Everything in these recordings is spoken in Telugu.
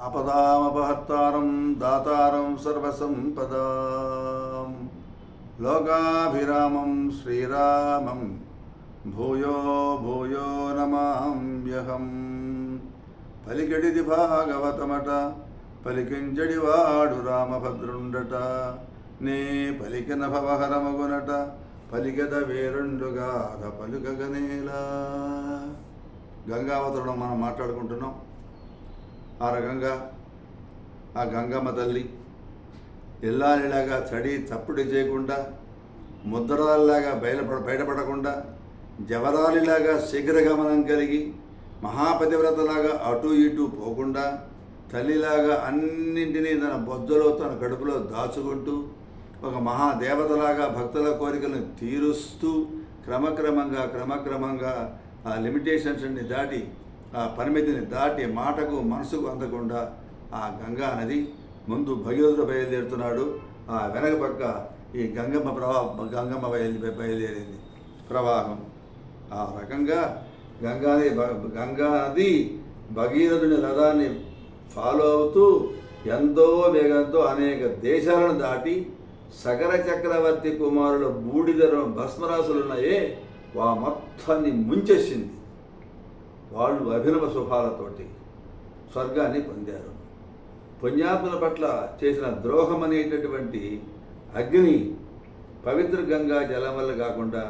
ఆపదామపహర్తారం దాతారం సర్వసంపదా. లోకాభిరామం శ్రీరామం భూయో భూయో నమాంబ్యహం పలికెడిది భాగవతమట పలికించడివాడు రామభద్రుండట. నే పలికిన భవహరమగునట పలికద వేరుండుగాధ పలుకగనేలా. గంగావతరణం మనం మాట్లాడుకుంటున్నాం. ఆ రకంగా ఆ గంగమ్మ తల్లి ఇల్లాలిలాగా చడి చప్పుడు చేయకుండా ముద్రలాగా బయలుపడ బయటపడకుండా జవరాలిలాగా శీఘ్రగమనం కలిగి మహాపతివ్రతలాగా అటు ఇటు పోకుండా తల్లిలాగా అన్నింటినీ తన బొజ్జలో తన కడుపులో దాచుకుంటూ ఒక మహాదేవతలాగా భక్తుల కోరికలను తీరుస్తూ క్రమక్రమంగా క్రమక్రమంగా ఆ లిమిటేషన్స్ని దాటి ఆ పరిమితిని దాటి మాటకు మనసుకు అందకుండా ఆ గంగా నది ముందు భగీరథుడు బయలుదేరుతున్నాడు. ఆ వెనక పక్క ఈ గంగమ్మ ప్రవా గంగమ్మ బయలు బయలుదేరింది. ప్రవాహం. ఆ రకంగా గంగా నది భ- గంగా నది భగీరథుని రథాన్ని ఫాలో అవుతూ ఎంతో వేగంతో అనేక దేశాలను దాటి సగర చక్రవర్తి కుమారుల బూడిదర భస్మరాశులున్నాయే వా మొత్తాన్ని ముంచేసింది. వాళ్ళు అభినవ శుభాలతోటి స్వర్గాన్ని పొందారు. పుణ్యాత్ముల పట్ల చేసిన ద్రోహం అనేటటువంటి అగ్ని పవిత్ర గంగా జలం వల్ల కాకుండా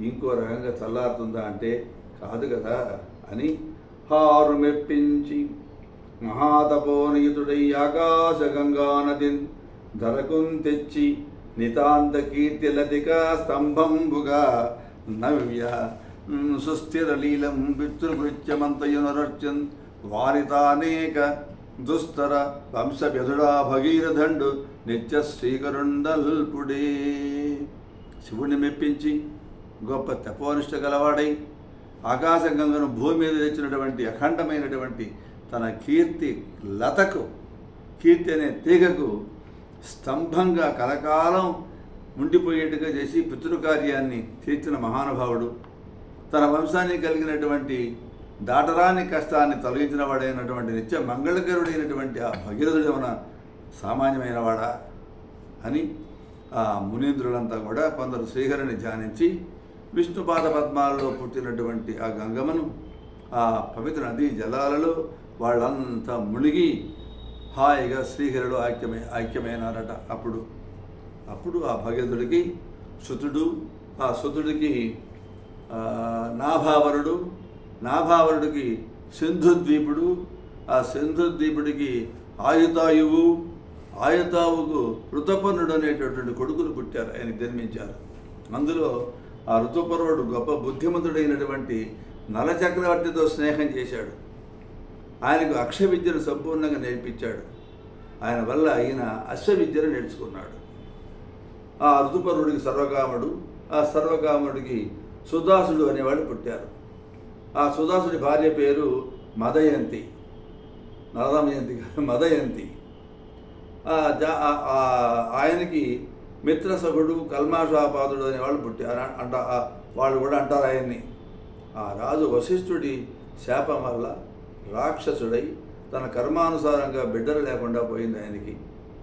ఇంకో రకంగా చల్లారుతుందా అంటే కాదు కదా అని హారు మెప్పించి మహాతపోనియుతుడై ఆకాశ గంగా నది ధరకుం తెచ్చి నితాంత కీర్తిలతిక స్తంభంబుగా నవ్య సుస్థిర లీలం పితృభృత్యమంతయునరర్చన్ వారితానేక దుస్తర వంశవ్యధుడా భగీరథండు నిత్య శ్రీకరుండల్పుడే శివుణ్ణి మెప్పించి గొప్ప తపోనిష్ట గలవాడై ఆకాశగంగను భూమి మీద తెచ్చినటువంటి అఖండమైనటువంటి తన కీర్తి లతకు కీర్తి అనే తీగకు స్తంభంగా కలకాలం ఉండిపోయేట్టుగా చేసి పితృకార్యాన్ని తీర్చిన మహానుభావుడు తన వంశాన్ని కలిగినటువంటి దాటరాని కష్టాన్ని తొలగించిన వాడైనటువంటి నిత్య మంగళకరుడైనటువంటి ఆ భగీరథుడు ఏమైనా సామాన్యమైన వాడా అని ఆ మునీంద్రులంతా కూడా కొందరు శ్రీహరిని ధ్యానించి విష్ణుపాద పద్మాలలో పుట్టినటువంటి ఆ గంగమ్మను ఆ పవిత్ర నదీ జలాలలో వాళ్ళంతా మునిగి హాయిగా శ్రీహరిలో ఐక్యమై ఐక్యమైనారట. అప్పుడు అప్పుడు ఆ భగీరథుడికి శుతుడు ఆ శుతుడికి నాభావరుడు నాభావరుడికి సింధుద్వీపుడు ఆ సింధుద్వీపుడికి ఆయుతాయువు ఆయుతావుకు ఋతపర్ణుడు అనేటటువంటి కొడుకులు పుట్టారు ఆయన జన్మించారు. అందులో ఆ ఋతుపర్వుడు గొప్ప బుద్ధిమంతుడైనటువంటి నలచక్రవర్తితో స్నేహం చేశాడు. ఆయనకు అక్ష విద్యను సంపూర్ణంగా నేర్పించాడు. ఆయన వల్ల ఈయన అశ్వ విద్యను నేర్చుకున్నాడు. ఆ ఋతుపర్వుడికి సర్వకాముడు ఆ సర్వకాముడికి సుదాసుడు అనేవాడు పుట్టారు. ఆ సుదాసుడి భార్య పేరు మదయంతి. నరదమయంతి కాదు మదయంతి. ఆయనకి జా- ఆ- ఆయనకి కల్మాషాపాదుడు అనేవాళ్ళు పుట్టారు. అంట వాళ్ళు కూడా అంటారు ఆయన్ని. ఆ రాజు వశిష్ఠుడి శాపం వల్ల రాక్షసుడై తన కర్మానుసారంగా బిడ్డలు లేకుండా పోయింది ఆయనకి.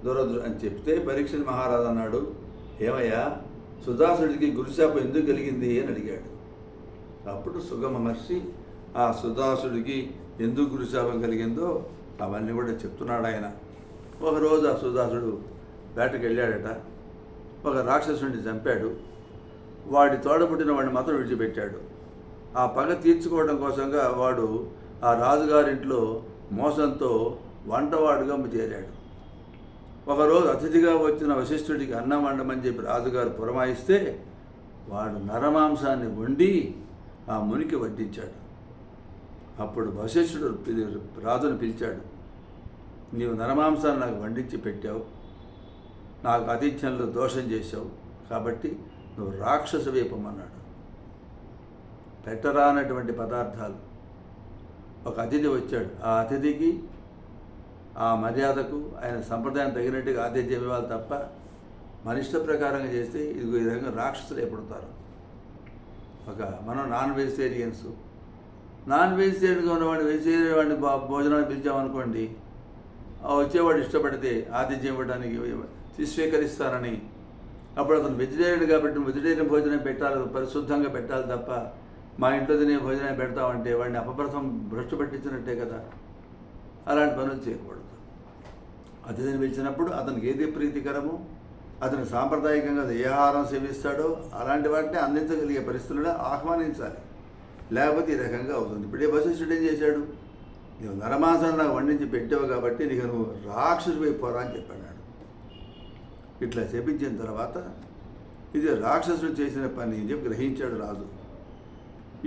దురదృ అని చెప్తే పరీక్ష మహారాజు అన్నాడు ఏమయ్యా సుదాసుడికి గురుశాపం ఎందుకు కలిగింది అని అడిగాడు. అప్పుడు సుగమ మహర్షి ఆ సుదాసుడికి ఎందుకు గురుశాపం కలిగిందో అవన్నీ కూడా చెప్తున్నాడు ఆయన. ఒకరోజు ఆ సుదాసుడు వేటకి వెళ్ళాడట. ఒక రాక్షసుడిని చంపాడు. వాడి తోడబుట్టిన వాడిని మాత్రం విడిచిపెట్టాడు. ఆ పగ తీర్చుకోవడం కోసంగా వాడు ఆ రాజుగారింట్లో మోసంతో వంటవాడుగా చేరాడు. ఒకరోజు అతిథిగా వచ్చిన వశిష్ఠుడికి అన్నం వండమని చెప్పి రాజుగారు పురమాయిస్తే వాడు నరమాంసాన్ని వండి ఆ మునికి వడ్డించాడు. అప్పుడు వశిష్ఠుడు పిలి- రాజును పిలిచాడు నీవు నరమాంసాన్ని నాకు వండించి పెట్టావు నాకు ఆతిథ్యంలో దోషం చేశావు కాబట్టి నువ్వు రాక్షస వేపమన్నాడు పెట్టరానటువంటి పదార్థాలు. ఒక అతిథి వచ్చాడు. ఆ అతిథికి ఆ మర్యాదకు ఆయన సంప్రదాయం తగినట్టుగా ఆతిథ్యం ఇవ్వాలి తప్ప మన ఇష్ట ప్రకారంగా చేస్తే ఇదిగో ఈ విధంగా రాక్షసులు ఏర్పడతారు. ఒక మనం నాన్ వెజిటేరియన్స్. నాన్ వెజిటేరియన్గా ఉన్నవాడిని వెజిటేరియన్ వాడిని బా- పిలిచామనుకోండి వచ్చేవాడు ఇష్టపడితే ఆతిథ్యం ఇవ్వడానికి స్వీకరిస్తానని అప్పుడు అతను వెజిటేరియన్ కాబట్టి వెజిటేరియన్ భోజనం పెట్టాలి పరిశుద్ధంగా పెట్టాలి తప్ప మా ఇంట్లో తినే భోజనం పెడతామంటే వాడిని అపప్రథం భ్రష్టు పట్టించినట్టే కదా. అలాంటి పనులు చేయకూడదు. అతిథిని పిలిచినప్పుడు అతనికి ఏది ప్రీతికరమో? అతను సాంప్రదాయకంగా ఏ ఆహారం సేవిస్తాడో అలాంటి వాటిని అందించగలిగే పరిస్థితులను ఆహ్వానించాలి. లేకపోతే ఈ రకంగా అవుతుంది. ఇప్పుడే వశిష్ఠుడు ఏం చేశాడు? నువ్వు నరమాసం నాకు వండించి పెట్టావు కాబట్టి నీకు నువ్వు రాక్షసుడిపై పోరా అని చెప్పాడు. ఇట్లా చెప్పించిన తర్వాత ఇది రాక్షసుడు చేసిన పని అని చెప్పి గ్రహించాడు రాజు.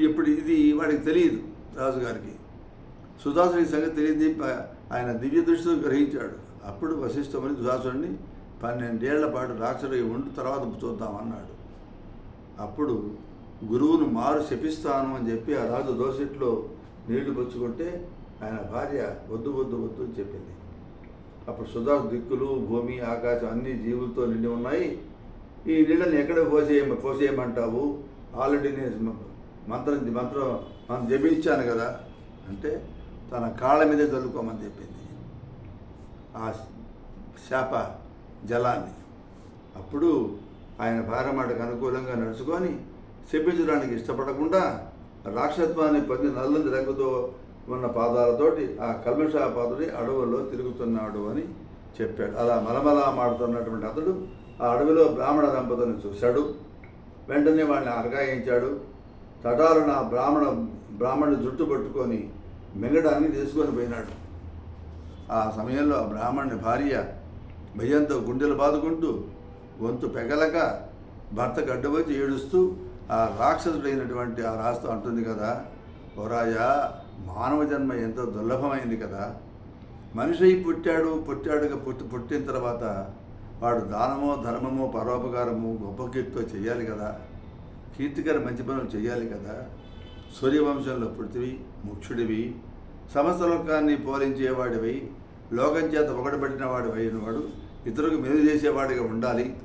ఇప్పుడు ఇది వాడికి తెలియదు రాజుగారికి. సుదాసుడికి సంగతి తెలియదు ఆయన దివ్య దృష్టితో గ్రహించాడు. అప్పుడు వశిష్ఠముని దురాసుడిని పన్నెండేళ్ళ పాటు రాక్షసుడు ఉండి తర్వాత చూద్దామన్నాడు. అప్పుడు గురువును మారు శపిస్తాను అని చెప్పి ఆ రాజు దోసిట్లో నీళ్ళు పుచ్చుకుంటే ఆయన భార్య వద్దు వద్దు వద్దు అని చెప్పింది. అప్పుడు సుధా దిక్కులు భూమి ఆకాశం అన్ని జీవులతో నిండి ఉన్నాయి. ఈ నీళ్ళని ఎక్కడ పోసేయ పోసేయమంటావు? ఆల్రెడీ నేను మంత్రం మంత్రం మనం జపించాను కదా అంటే తన కాళ్ళ మీదే చల్లుకోమని చెప్పింది. ఆ శాప జలాన్ని. అప్పుడు ఆయన భార్యమాటకు అనుకూలంగా నడుచుకొని శపించడానికి ఇష్టపడకుండా రాక్షత్వాన్ని పొంది నల్లని రంగుతో ఉన్న పాదాలతోటి ఆ కల్మషాపాదుడి అడవుల్లో తిరుగుతున్నాడు అని చెప్పాడు. అలా మలమలా మాడుతున్నటువంటి అతడు ఆ అడవిలో బ్రాహ్మణ దంపతులను చూశాడు. వెంటనే వాడిని అరగాయించాడు తటాలున ఆ బ్రాహ్మణ బ్రాహ్మణుడు జుట్టు పట్టుకొని మింగడానికి తీసుకొని పోయినాడు. ఆ సమయంలో ఆ బ్రాహ్మణుని భార్య భయంతో గుండెలు బాదుకుంటూ గొంతు పెగలక భర్త గడ్డవచ్చి ఏడుస్తూ ఆ రాక్షసుడైనటువంటి ఆ రాస్తూ అంటుంది కదా ఓరాజా మానవ జన్మ ఎంతో దుర్లభమైంది కదా. మనిషి పుట్టాడు పుట్టాడుగా పుట్టి పుట్టిన తర్వాత వాడు దానమో ధర్మమో పరోపకారము గొప్ప కీర్తితో చేయాలి కదా. కీర్తికర మంచి పనులు చేయాలి కదా. సూర్యవంశంలో పుట్టివి ముక్షుడివి సమస్త లోకాన్ని పోలించేవాడివి లోకం చేత ఒకటబడిన వాడు అయినవాడు ఇతరులకు మెరుగు చేసేవాడిగా ఉండాలి.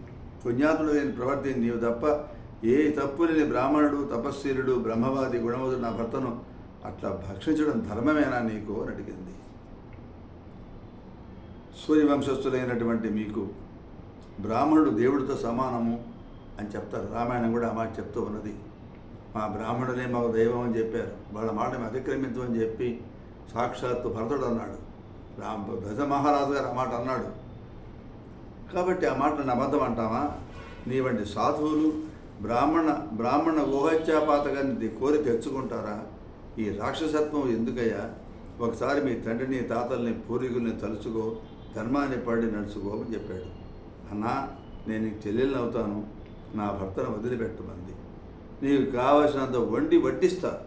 పుణ్యాత్ముడు లేని ప్రవర్తి నీవు తప్ప ఏ తప్పు లేని బ్రాహ్మణుడు తపస్శీలుడు బ్రహ్మవాది గుణవతుడు నా భర్తను అట్లా భక్షించడం ధర్మమేనా నీకు? అని అడిగింది. సూర్యవంశస్థులైనటువంటి మీకు బ్రాహ్మణుడు దేవుడితో సమానము అని చెప్తారు. రామాయణం కూడా ఆ మాట చెప్తూ ఉన్నది. మా బ్రాహ్మణులే మాకు దైవం అని చెప్పారు. వాళ్ళ మాటను అతిక్రమించమని చెప్పి సాక్షాత్తు భరతుడు అన్నాడు. రామ్ దశ మహారాజు గారు ఆ మాట అన్నాడు. కాబట్టి ఆ మాటను అబద్ధం అంటావా? నీ వంటి సాధువులు బ్రాహ్మణ బ్రాహ్మణ ఊహత్యాపాతకాన్ని కోరి తెచ్చుకుంటారా? ఈ రాక్షసత్వం ఎందుకయ్యా? ఒకసారి మీ తండ్రిని తాతల్ని పూర్వీకుల్ని తలుచుకో ధర్మాన్ని పడి నడుచుకో అని చెప్పాడు. అన్నా నేను నీకు అవుతాను. నా భర్తను వదిలిపెట్టమంది. నీకు కావలసినంత వండి వడ్డిస్తా.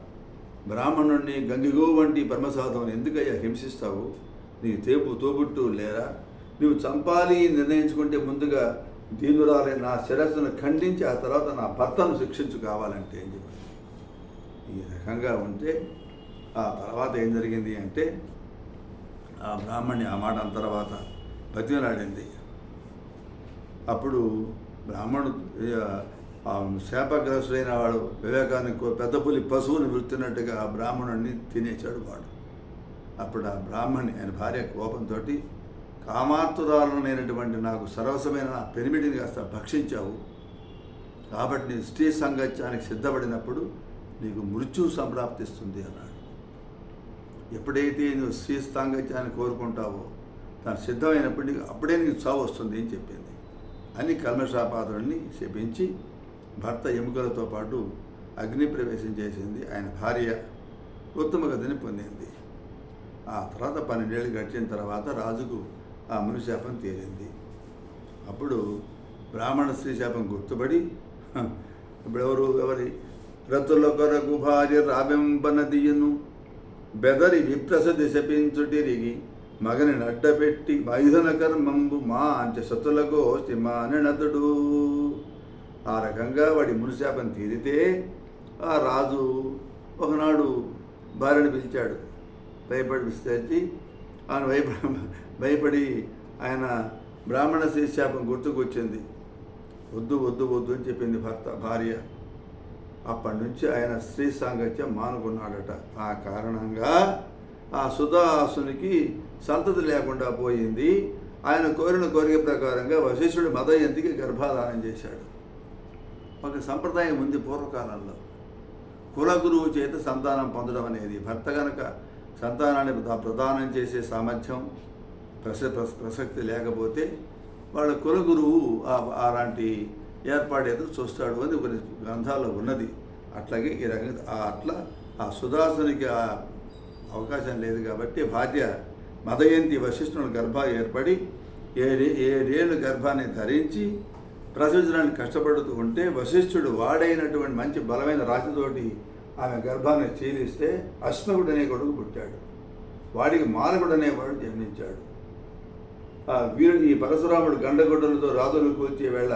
బ్రాహ్మణుణ్ణి గంగిగో వంటి పరమసాధవుని ఎందుకయ్యా హింసిస్తావు? నీ తేపు తోబుట్టు లేరా? నువ్వు చంపాలి నిర్ణయించుకుంటే ముందుగా దీనురాలే నా శిరస్సును ఖండించి ఆ తర్వాత నా భర్తను శిక్షించు కావాలంటే అని చెప్పి ఈ రకంగా ఉంటే ఆ తర్వాత ఏం జరిగింది అంటే ఆ బ్రాహ్మణి ఆ మాట అన్న తర్వాత బతిమలాడింది. అప్పుడు బ్రాహ్మణుడు శాపగ్రస్తుడైన వాడు వివేకాన్ని పెద్ద పులి పశువుని వృత్తినట్టుగా ఆ బ్రాహ్మణుడిని తినేశాడు వాడు. అప్పుడు ఆ బ్రాహ్మణి ఆయన భార్య కోపంతో కామార్తురాలనైనటువంటి నాకు సరవసమైన నా పెనిమిడిని కాస్త భక్షించావు. కాబట్టి నీ స్త్రీ సంగత్యానికి సిద్ధపడినప్పుడు నీకు మృత్యు సంప్రాప్తిస్తుంది అన్నాడు. ఎప్పుడైతే నువ్వు స్త్రీ సాంగత్యాన్ని కోరుకుంటావో తను సిద్ధమైనప్పుడు నీకు అప్పుడే నీకు చావు వస్తుంది అని చెప్పింది. అని కల్మషాపాత్రుడిని శపించి భర్త ఎముకలతో పాటు అగ్ని ప్రవేశం చేసింది. ఆయన భార్య ఉత్తమ గతిని పొందింది. ఆ తర్వాత పన్నెండేళ్ళు గడిచిన తర్వాత రాజుకు ఆ మునిశాపం తీరింది. అప్పుడు బ్రాహ్మణ స్త్రీ శాపం గుర్తుపడి ఇప్పుడెవరు? ఇప్పుడు ఎవరు? ఎవరి రతుల కొరకు భార్య రాబెంపనదియను బెదరి విప్రసతి శపించుటిరిగి మగని నడ్డపెట్టి వైధన కర్మంబు మా అంచె సతులగో నదుడు ఆ రకంగా వాడి మునిశాపం తీరితే ఆ రాజు ఒకనాడు భార్యను పిలిచాడు. భయపడి విస్తరించి ఆయన భయప భయపడి ఆయన బ్రాహ్మణ స్త్రీ గుర్తుకొచ్చింది వద్దు వద్దు వద్దు అని చెప్పింది భర్త భార్య. అప్పటి నుంచి ఆయన స్త్రీ సాంగత్యం మానుకున్నాడట. ఆ కారణంగా ఆ సుధాసునికి సంతతి లేకుండా పోయింది. ఆయన కోరిన కోరిక ప్రకారంగా వశిష్ఠుడు మదయంతికి గర్భాధానం చేశాడు. ఒక సంప్రదాయం ఉంది పూర్వకాలంలో. కులగురువు చేత సంతానం పొందడం అనేది. భర్త గనక సంతానాన్ని ప్రదానం చేసే సామర్థ్యం ప్రస ప్రసక్తి లేకపోతే వాళ్ళ కులగురువు ఆ- అలాంటి ఏర్పాటు ఏదో చూస్తాడు అని కొన్ని గ్రంథాల్లో ఉన్నది. అట్లాగే ఈ రకంగా అట్లా ఆ సుదాసునికి ఆ అవకాశం లేదు కాబట్టి భార్య మదయంతి వశిష్ఠుని గర్భ ఏర్పడి ఏ ఏ రేణు గర్భాన్ని ధరించి ప్రసవించడానికి కష్టపడుతూ ఉంటే వశిష్ఠుడు వాడైనటువంటి మంచి బలమైన రాతితోటి ఆమె గర్భాన్ని చీలిస్తే అశ్నకుడు అనే కొడుకు పుట్టాడు. వాడికి మాలకుడు అనేవాడు జన్మించాడు. వీరు వీరుడు ఈ పరశురాముడు గండగొడ్డలతో రాజులు కూల్చే వేళ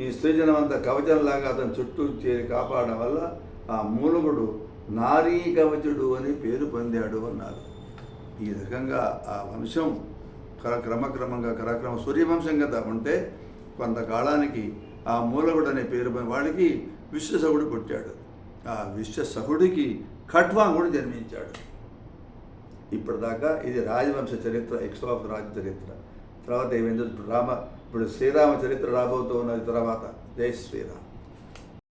ఈ స్త్రీజనమంతా కవచంలాగా అతని చుట్టూ చేరి కాపాడడం వల్ల ఆ మూలకుడు నారీ కవచుడు అని పేరు పొందాడు అన్నారు. ఈ రకంగా ఆ వంశం క్రమక్రమంగా క్రమక్రమ సూర్యవంశం కదా ఉంటే కొంతకాలానికి ఆ మూలగుడు అనే పేరు వాడికి విశ్వసహుడు పుట్టాడు. ఆ విశ్వసహుడికి ఖట్వాంగుడు జన్మించాడు. ఇప్పటిదాకా ఇది రాజవంశ చరిత్ర ఎక్స్వాఫ్ రాజ చరిత్ర. తర్వాత ఏమైందో రామ ఇప్పుడు శ్రీరామ చరిత్ర రాబోతూ ఉన్నది తర్వాత. జై శ్రీరామ్.